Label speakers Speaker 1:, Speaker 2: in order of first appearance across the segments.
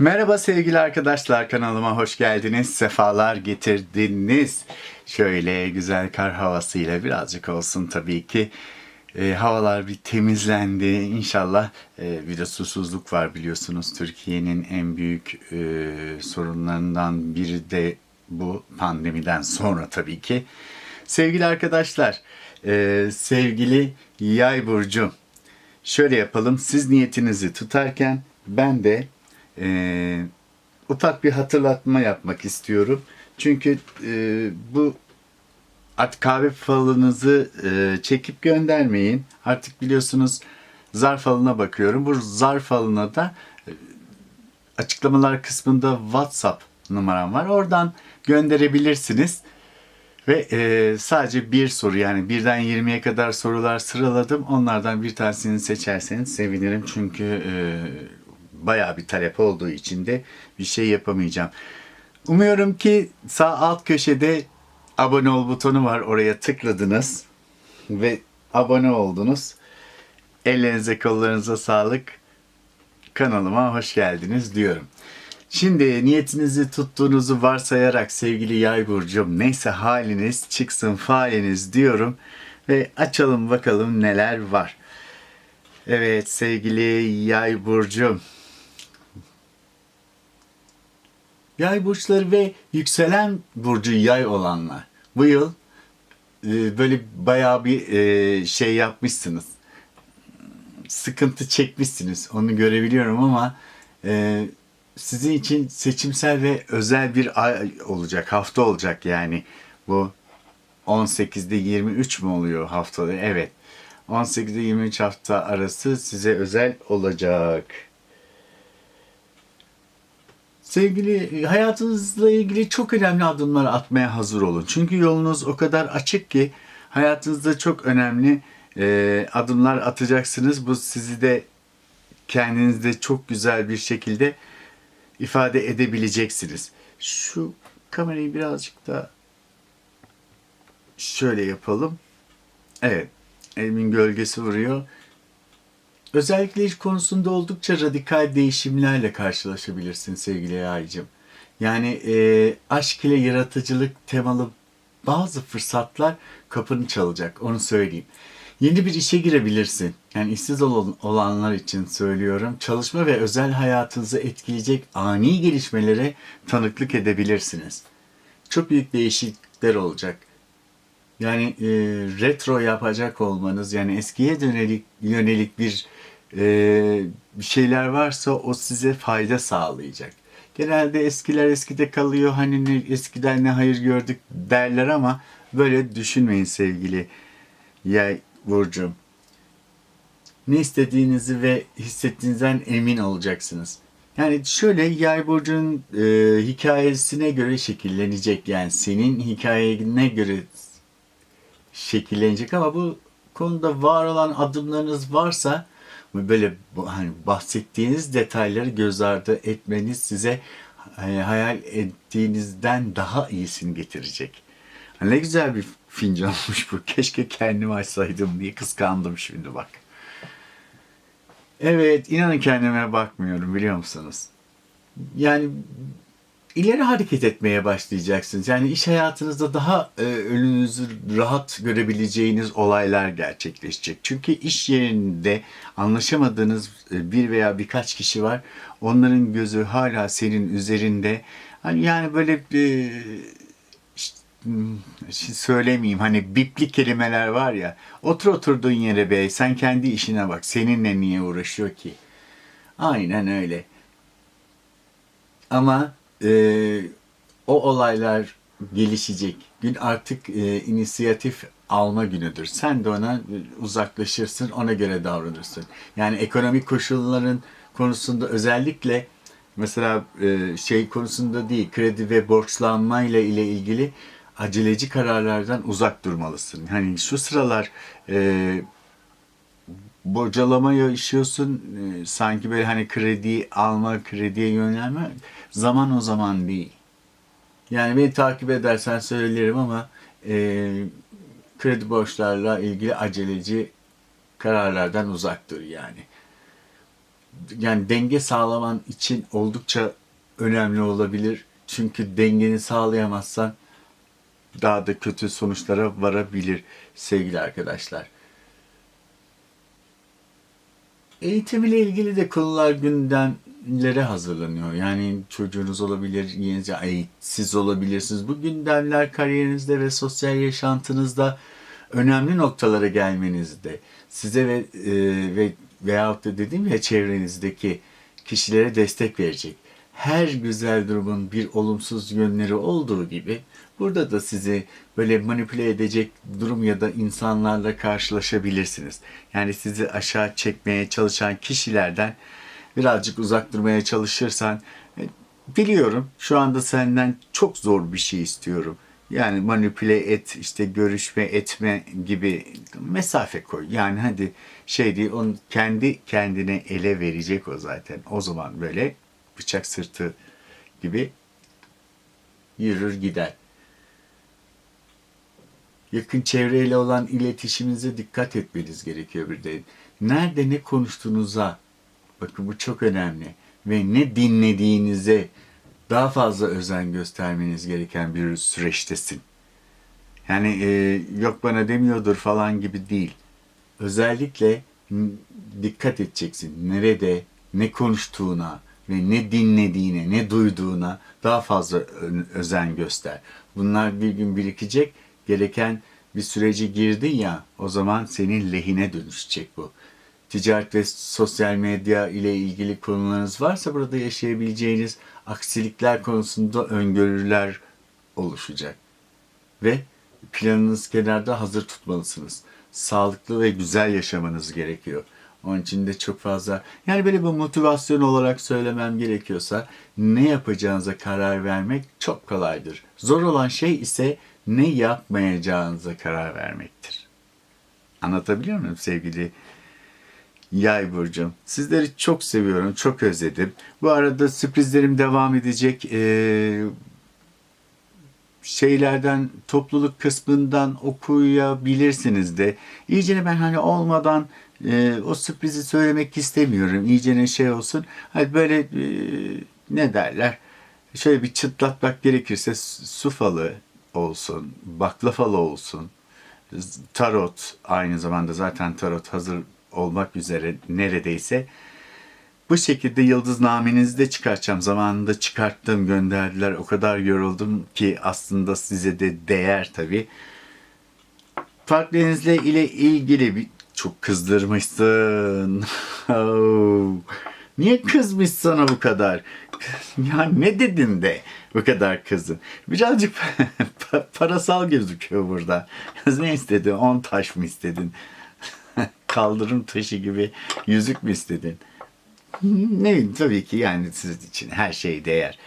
Speaker 1: Merhaba sevgili arkadaşlar kanalıma hoş geldiniz. Sefalar getirdiniz. Şöyle güzel kar havasıyla birazcık olsun tabii ki. E, havalar bir temizlendi. İnşallah e, bir de susuzluk var biliyorsunuz. Türkiye'nin en büyük e, sorunlarından biri de bu pandemiden sonra tabii ki. Sevgili arkadaşlar, e, sevgili Yay burcu. Şöyle yapalım. Siz niyetinizi tutarken ben de e, ufak bir hatırlatma yapmak istiyorum. Çünkü e, bu artık kahve falınızı e, çekip göndermeyin. Artık biliyorsunuz zarf falına bakıyorum. Bu zarf falına da e, açıklamalar kısmında WhatsApp numaram var. Oradan gönderebilirsiniz. Ve e, sadece bir soru yani birden 20'ye kadar sorular sıraladım. Onlardan bir tanesini seçerseniz sevinirim. Çünkü e, bayağı bir talep olduğu için de bir şey yapamayacağım. Umuyorum ki sağ alt köşede abone ol butonu var. Oraya tıkladınız ve abone oldunuz. Ellerinize kollarınıza sağlık. Kanalıma hoş geldiniz diyorum. Şimdi niyetinizi tuttuğunuzu varsayarak sevgili yay burcum neyse haliniz çıksın faliniz diyorum ve açalım bakalım neler var. Evet sevgili yay burcum. Yay burçları ve yükselen burcu yay olanlar. Bu yıl e, böyle bayağı bir e, şey yapmışsınız. Sıkıntı çekmişsiniz. Onu görebiliyorum ama e, sizin için seçimsel ve özel bir ay olacak, hafta olacak yani. Bu 18'de 23 mü oluyor haftada? Evet. 18'de 23 hafta arası size özel olacak. Sevgili hayatınızla ilgili çok önemli adımlar atmaya hazır olun. Çünkü yolunuz o kadar açık ki hayatınızda çok önemli e, adımlar atacaksınız. Bu sizi de kendinizde çok güzel bir şekilde ifade edebileceksiniz. Şu kamerayı birazcık da şöyle yapalım. Evet, elimin gölgesi vuruyor. Özellikle iş konusunda oldukça radikal değişimlerle karşılaşabilirsin sevgili yaycım. Yani e, aşk ile yaratıcılık temalı bazı fırsatlar kapını çalacak, onu söyleyeyim. Yeni bir işe girebilirsin. Yani işsiz olan- olanlar için söylüyorum. Çalışma ve özel hayatınızı etkileyecek ani gelişmelere tanıklık edebilirsiniz. Çok büyük değişiklikler olacak. Yani e, retro yapacak olmanız, yani eskiye dönelik yönelik bir e, şeyler varsa o size fayda sağlayacak. Genelde eskiler eskide kalıyor. Hani ne, eskiden ne hayır gördük derler ama böyle düşünmeyin sevgili yay burcum. Ne istediğinizi ve hissettiğinizden emin olacaksınız. Yani şöyle yay burcunun e, hikayesine göre şekillenecek. Yani senin hikayene göre şekillenecek ama bu konuda var olan adımlarınız varsa böyle hani bahsettiğiniz detayları göz ardı etmeniz size e, hayal ettiğinizden daha iyisini getirecek. Ne güzel bir fincan olmuş bu. Keşke kendim açsaydım diye kıskandım şimdi bak. Evet, inanın kendime bakmıyorum biliyor musunuz? Yani ileri hareket etmeye başlayacaksınız. Yani iş hayatınızda daha e, önünüzü rahat görebileceğiniz olaylar gerçekleşecek. Çünkü iş yerinde anlaşamadığınız e, bir veya birkaç kişi var. Onların gözü hala senin üzerinde. Hani yani böyle e, işte, söylemeyeyim hani bipli kelimeler var ya. Otur oturduğun yere be sen kendi işine bak. Seninle niye uğraşıyor ki? Aynen öyle. Ama e, o olaylar gelişecek. Gün artık e, inisiyatif alma günüdür. Sen de ona e, uzaklaşırsın, ona göre davranırsın. Yani ekonomik koşulların konusunda özellikle mesela e, şey konusunda değil, kredi ve borçlanma ile ile ilgili aceleci kararlardan uzak durmalısın. Hani şu sıralar e, bocalama yaşıyorsun e, sanki böyle hani kredi alma, krediye yönelme zaman o zaman değil. Yani beni takip edersen söylerim ama e, kredi borçlarla ilgili aceleci kararlardan uzak dur yani. yani denge sağlaman için oldukça önemli olabilir. Çünkü dengeni sağlayamazsan daha da kötü sonuçlara varabilir sevgili arkadaşlar. Eğitim ile ilgili de konular gündemlere hazırlanıyor. Yani çocuğunuz olabilir, yenice ay, siz olabilirsiniz. Bu gündemler kariyerinizde ve sosyal yaşantınızda önemli noktalara gelmenizde size ve e, ve veyahut da dediğim ya çevrenizdeki kişilere destek verecek. Her güzel durumun bir olumsuz yönleri olduğu gibi burada da sizi böyle manipüle edecek durum ya da insanlarla karşılaşabilirsiniz. Yani sizi aşağı çekmeye çalışan kişilerden birazcık uzak durmaya çalışırsan e, biliyorum şu anda senden çok zor bir şey istiyorum. Yani manipüle et, işte görüşme etme gibi mesafe koy. Yani hadi şey değil, onun kendi kendine ele verecek o zaten. O zaman böyle bıçak sırtı gibi yürür gider. Yakın çevreyle olan iletişiminize dikkat etmeniz gerekiyor bir de. Nerede ne konuştuğunuza, bakın bu çok önemli. Ve ne dinlediğinize daha fazla özen göstermeniz gereken bir süreçtesin. Yani e, yok bana demiyordur falan gibi değil. Özellikle dikkat edeceksin. Nerede, ne konuştuğuna ve ne dinlediğine, ne duyduğuna daha fazla özen göster. Bunlar bir gün birikecek. Gereken bir süreci girdin ya o zaman senin lehine dönüşecek bu. Ticaret ve sosyal medya ile ilgili konularınız varsa burada yaşayabileceğiniz aksilikler konusunda öngörüler oluşacak. Ve planınız kenarda hazır tutmalısınız. Sağlıklı ve güzel yaşamanız gerekiyor. Onun için de çok fazla yani böyle bir motivasyon olarak söylemem gerekiyorsa ne yapacağınıza karar vermek çok kolaydır. Zor olan şey ise ne yapmayacağınıza karar vermektir. Anlatabiliyor muyum sevgili Yay burcum. Sizleri çok seviyorum, çok özledim. Bu arada sürprizlerim devam edecek. Ee, şeylerden, topluluk kısmından okuyabilirsiniz de. İyicene ben hani olmadan e, o sürprizi söylemek istemiyorum. İyicene şey olsun. Hani böyle e, ne derler? Şöyle bir çıtlatmak gerekirse su falı olsun, baklavalı olsun tarot aynı zamanda zaten tarot hazır olmak üzere neredeyse bu şekilde yıldıznamenizi de çıkartacağım. Zamanında çıkarttım, gönderdiler. O kadar yoruldum ki aslında size de değer tabii. Partnerinizle ile ilgili bir çok kızdırmışsın. Oh. Niye kızmış sana bu kadar? Ya ne dedin de bu kadar kızdın? Birazcık pa- parasal gözüküyor burada. Ne istedin? 10 taş mı istedin? Kaldırım taşı gibi yüzük mü istedin? Ne tabii ki yani siz için her şey değer.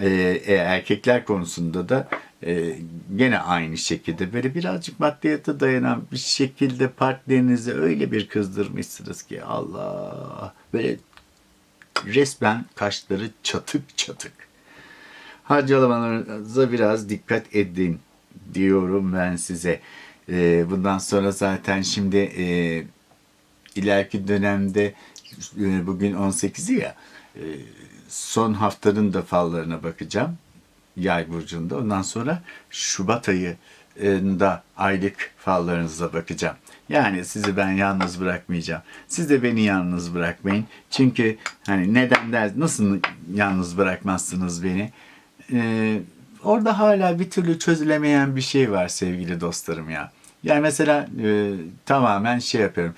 Speaker 1: Ee, e, erkekler konusunda da e, gene aynı şekilde böyle birazcık maddiyata dayanan bir şekilde partnerinizi öyle bir kızdırmışsınız ki Allah böyle resmen kaşları çatık çatık. Harcamalarınıza biraz dikkat edin diyorum ben size. Ee, bundan sonra zaten şimdi e, ileriki dönemde e, bugün 18'i ya e, son haftanın da fallarına bakacağım. Yay burcunda. Ondan sonra Şubat ayında aylık fallarınıza bakacağım. Yani sizi ben yalnız bırakmayacağım. Siz de beni yalnız bırakmayın. Çünkü hani neden der, nasıl yalnız bırakmazsınız beni? Ee, orada hala bir türlü çözülemeyen bir şey var sevgili dostlarım ya. Yani mesela e, tamamen şey yapıyorum.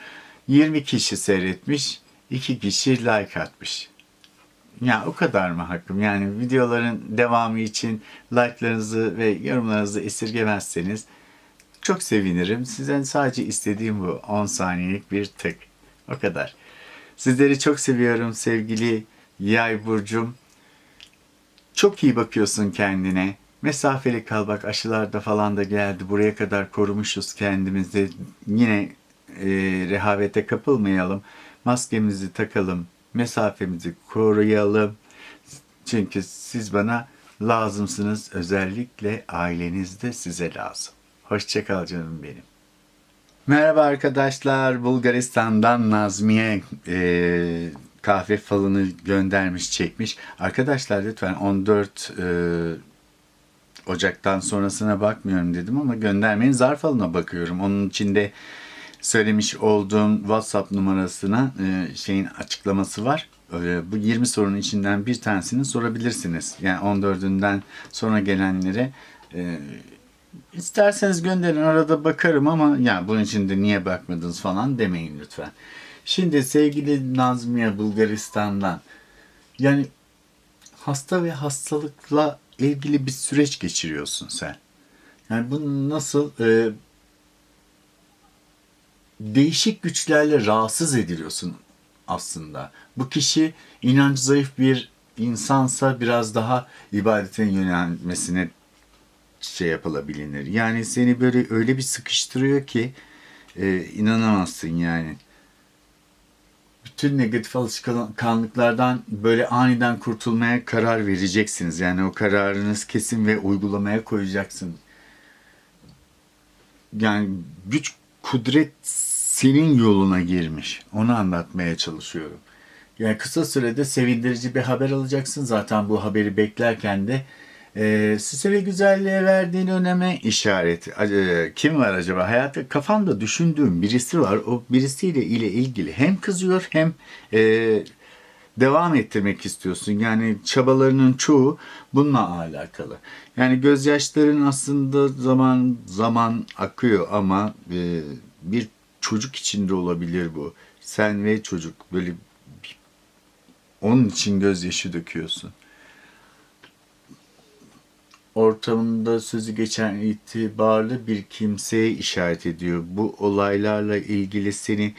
Speaker 1: 20 kişi seyretmiş, 2 kişi like atmış. Ya o kadar mı hakkım? Yani videoların devamı için like'larınızı ve yorumlarınızı esirgemezseniz çok sevinirim. Sizden sadece istediğim bu 10 saniyelik bir tık. O kadar. Sizleri çok seviyorum sevgili Yay burcum. Çok iyi bakıyorsun kendine. Mesafeli kal bak aşılarda falan da geldi. Buraya kadar korumuşuz kendimizi. Yine e, rehavete kapılmayalım. Maskemizi takalım. Mesafemizi koruyalım. Çünkü siz bana lazımsınız. Özellikle aileniz de size lazım. Hoşçakal canım benim. Merhaba arkadaşlar. Bulgaristan'dan Nazmiye e, kahve falını göndermiş, çekmiş. Arkadaşlar lütfen 14 e, Ocak'tan sonrasına bakmıyorum dedim ama göndermeyin. Zarf falına bakıyorum. Onun içinde söylemiş olduğum WhatsApp numarasına e, şeyin açıklaması var. E, bu 20 sorunun içinden bir tanesini sorabilirsiniz. Yani 14'ünden sonra gelenlere e, isterseniz gönderin arada bakarım ama ya bunun içinde niye bakmadınız falan demeyin lütfen. Şimdi sevgili Nazmiye Bulgaristan'dan yani hasta ve hastalıkla ilgili bir süreç geçiriyorsun sen. Yani bunu nasıl e, değişik güçlerle rahatsız ediliyorsun aslında. Bu kişi inanç zayıf bir insansa biraz daha ibadete yönelmesine şey yapılabilir. Yani seni böyle öyle bir sıkıştırıyor ki e, inanamazsın yani. Bütün negatif alışkanlıklardan böyle aniden kurtulmaya karar vereceksiniz. Yani o kararınız kesin ve uygulamaya koyacaksın. Yani güç kudret senin yoluna girmiş. Onu anlatmaya çalışıyorum. Yani kısa sürede sevindirici bir haber alacaksın. Zaten bu haberi beklerken de e, süse ve güzelliğe verdiğin öneme işaret. E, kim var acaba? Hayatta kafamda düşündüğüm birisi var. O birisiyle ile ilgili hem kızıyor hem e, devam ettirmek istiyorsun. Yani çabalarının çoğu bununla alakalı. Yani gözyaşların aslında zaman zaman akıyor ama e, bir çocuk içinde olabilir bu. Sen ve çocuk böyle onun için gözyaşı döküyorsun. Ortamında sözü geçen itibarlı bir kimseye işaret ediyor. Bu olaylarla ilgili seni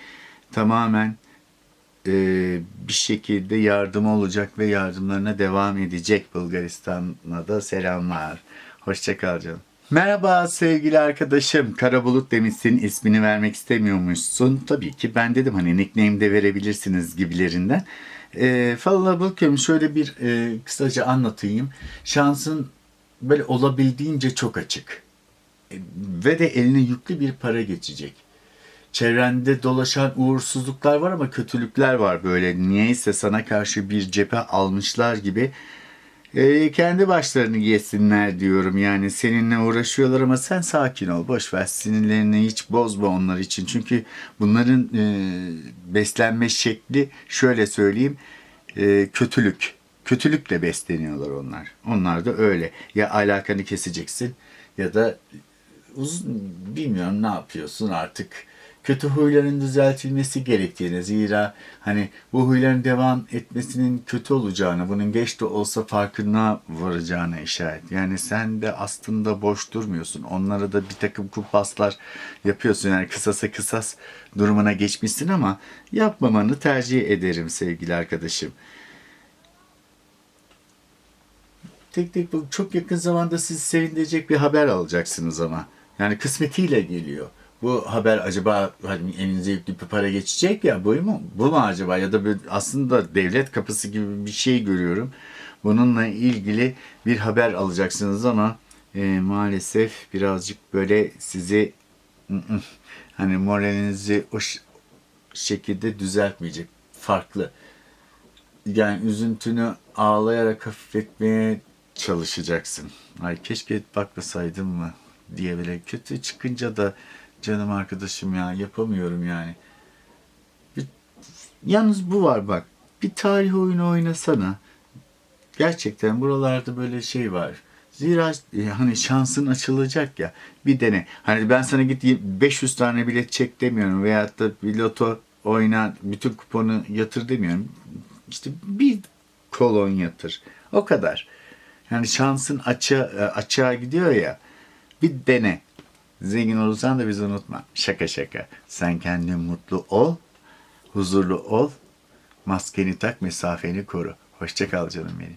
Speaker 1: tamamen e, bir şekilde yardım olacak ve yardımlarına devam edecek Bulgaristan'a da selamlar. Hoşçakal canım. Merhaba sevgili arkadaşım. Kara Bulut demişsin ismini vermek istemiyormuşsun. Tabii ki ben dedim hani nickname de verebilirsiniz gibilerinden. E, Falına bakıyorum şöyle bir e, kısaca anlatayım. Şansın böyle olabildiğince çok açık. E, ve de eline yüklü bir para geçecek çevrende dolaşan uğursuzluklar var ama kötülükler var böyle. Niyeyse sana karşı bir cephe almışlar gibi. Ee, kendi başlarını yesinler diyorum. Yani seninle uğraşıyorlar ama sen sakin ol. Boş ver sinirlerini hiç bozma onlar için. Çünkü bunların e, beslenme şekli şöyle söyleyeyim e, kötülük. Kötülükle besleniyorlar onlar. Onlar da öyle. Ya alakanı keseceksin ya da uzun bilmiyorum ne yapıyorsun artık kötü huyların düzeltilmesi gerektiğini zira hani bu huyların devam etmesinin kötü olacağını bunun geç de olsa farkına varacağına işaret. Yani sen de aslında boş durmuyorsun. Onlara da bir takım kumpaslar yapıyorsun. Yani kısasa kısas durumuna geçmişsin ama yapmamanı tercih ederim sevgili arkadaşım. Tek tek bu çok yakın zamanda sizi sevindirecek bir haber alacaksınız ama. Yani kısmetiyle geliyor. Bu haber acaba hani elinize yüklü bir para geçecek ya bu mu? Bu mu acaba? Ya da bir, aslında devlet kapısı gibi bir şey görüyorum. Bununla ilgili bir haber alacaksınız ama e, maalesef birazcık böyle sizi hani moralinizi o şekilde düzeltmeyecek. Farklı yani üzüntünü ağlayarak hafifletmeye çalışacaksın. Ay keşke bakmasaydım mı diye böyle kötü çıkınca da canım arkadaşım ya yapamıyorum yani. Bir, yalnız bu var bak. Bir tarih oyunu oynasana. Gerçekten buralarda böyle şey var. Zira e, hani şansın açılacak ya. Bir dene. Hani ben sana git 500 tane bilet çek demiyorum. Veyahut da bir loto oyna bütün kuponu yatır demiyorum. İşte bir kolon yatır. O kadar. Yani şansın açığa, açığa gidiyor ya. Bir dene. Zengin olursan da bizi unutma. Şaka şaka. Sen kendin mutlu ol. Huzurlu ol. Maskeni tak, mesafeni koru. Hoşça kal canım benim.